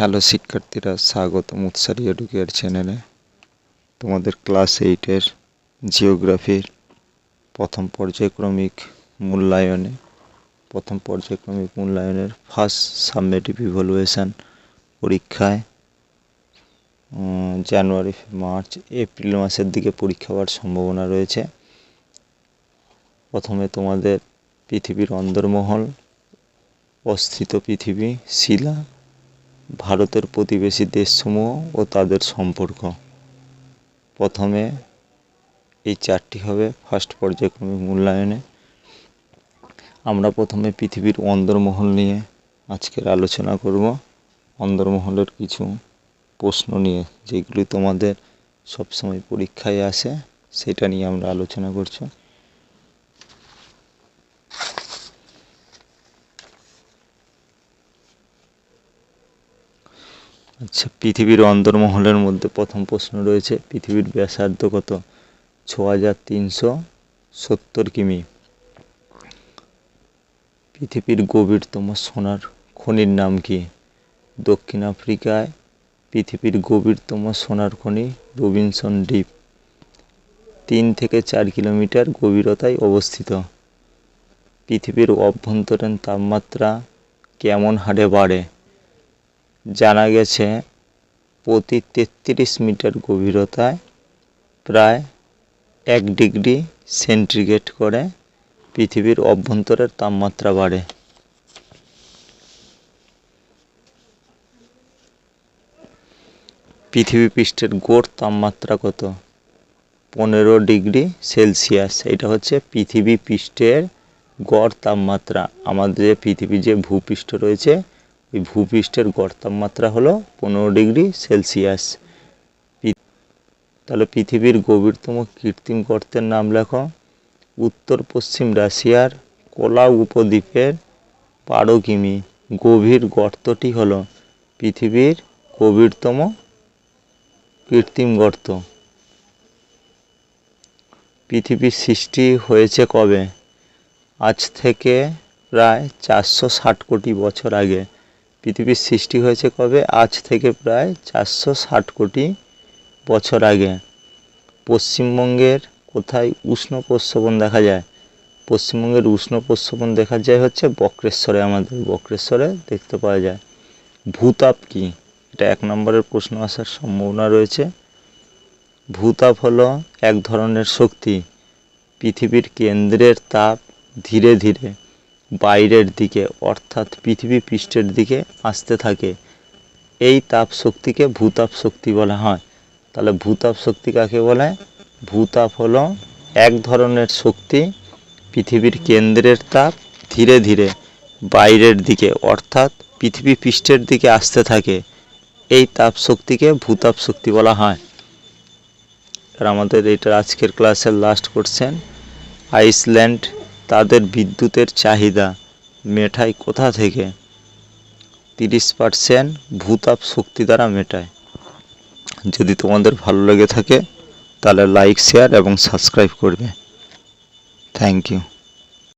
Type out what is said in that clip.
Hello শিক্ষার্থীরা স্বাগত মুৎসারি educare চ্যানেলে তোমাদের ক্লাস এইটের জিওগ্রাফির প্রথম পর্যায়ক্রমিক মূল্যায়নে, প্রথম পর্যায়ক্রমিক মূল্যায়নের ফার্স্ট সাবমেটিভ ইভ্যালুয়েশন পরীক্ষায় জানুয়ারি মার্চ এপ্রিল মাসের দিকে পরীক্ষা হওয়ার সম্ভাবনা রয়েছে। প্রথমে তোমাদের পৃথিবীর অন্দরমহল, অস্থিত পৃথিবী, শিলা ভারতের প্রতিবেশী দেশসমূহ ও তাদের সম্পর্ক। প্রথমে এই চারটি হবে ফার্স্ট পর্যায়ক্রমিক মূল্যায়নে। আমরা প্রথমে পৃথিবীর অন্দরমহল নিয়ে আজকের আলোচনা করব। অন্দরমহলের কিছু প্রশ্ন নিয়ে, যেগুলি তোমাদের সবসময় পরীক্ষায় আসে, সেটা নিয়ে আমরা আলোচনা করছি। আচ্ছা পৃথিবীর অন্দরমহলের মধ্যে প্রথম প্রশ্ন রয়েছে, পৃথিবীর ব্যাসার্ধ কত ছ হাজার তিনশো সত্তর কিমি। পৃথিবীর গভীরতম সোনার খনির নাম কি? দক্ষিণ আফ্রিকায় পৃথিবীর গভীরতম সোনার খনি রবিনসন দ্বীপ। তিন থেকে চার কিলোমিটার গভীরতায় অবস্থিত। পৃথিবীর অভ্যন্তরীণ তাপমাত্রা কেমন হারে বাড়ে? জানা গেছে, প্রতি তেত্রিশ মিটার গভীরতায় প্রায় এক ডিগ্রি সেন্টিগ্রেড করে পৃথিবীর অভ্যন্তরের তাপমাত্রা বাড়ে। পৃথিবী পৃষ্ঠের গড় তাপমাত্রা কত? পনেরো ডিগ্রি সেলসিয়াস। এটা হচ্ছে পৃথিবী পৃষ্ঠের গড় তাপমাত্রা। আমাদের যে পৃথিবীর যে ভূপৃষ্ঠ রয়েছে এই ভূপৃষ্ঠের গড় তাপমাত্রা হলো পনেরো ডিগ্রি সেলসিয়াস। তাহলে পৃথিবীর গভীরতম কৃত্রিম গর্তের নাম লেখো। উত্তর পশ্চিম রাশিয়ার কোলাউ উপদ্বীপের বারো কিমি গভীর গর্তটি হলো পৃথিবীর গভীরতম কৃত্রিম গর্ত। পৃথিবীর সৃষ্টি হয়েছে কবে? আজ থেকে প্রায় চারশো ষাট কোটি বছর আগে। পৃথিবীর সৃষ্টি হয়েছে কবে? আজ থেকে প্রায় চারশো ষাট কোটি বছর আগে। পশ্চিমবঙ্গের কোথায় উষ্ণ প্রস্রবণ দেখা যায়? পশ্চিমবঙ্গের উষ্ণ প্রস্রবণ দেখা যায় হচ্ছে বক্রেশ্বরে, আমাদের বক্রেশ্বরে দেখতে পাওয়া যায়। ভূতাপ কি? এটা এক নম্বরের প্রশ্ন আসার সম্ভাবনা রয়েছে। ভূতাপ হলো এক ধরনের শক্তি, পৃথিবীর কেন্দ্রের তাপ ধীরে ধীরে। বাইরের দিকে, অর্থাৎ পৃথিবী পৃষ্ঠের দিকে আসতে থাকে। এই তাপ শক্তিকে ভূতাপ শক্তি বলা হয়। তাহলে ভূতাপ শক্তি কাকে বলে? ভূতাপ হলো এক ধরনের শক্তি, পৃথিবীর কেন্দ্রের তাপ ধীরে ধীরে বাইরের দিকে, অর্থাৎ পৃথিবী পৃষ্ঠের দিকে আসতে থাকে। এই তাপ শক্তিকে ভূতাপ শক্তি বলা হয়। আর আমাদের এটা আজকের ক্লাসের লাস্ট কোশ্চেন আইসল্যান্ড তাদের বিদ্যুতের চাহিদা মেটায় কোথা থেকে? তিরিশ পার্সেন্ট ভূতাপ শক্তি দ্বারা মেটায়। যদি তোমাদের ভালো লেগে থাকে, তাহলে লাইক শেয়ার এবং সাবস্ক্রাইব করবে। Thank you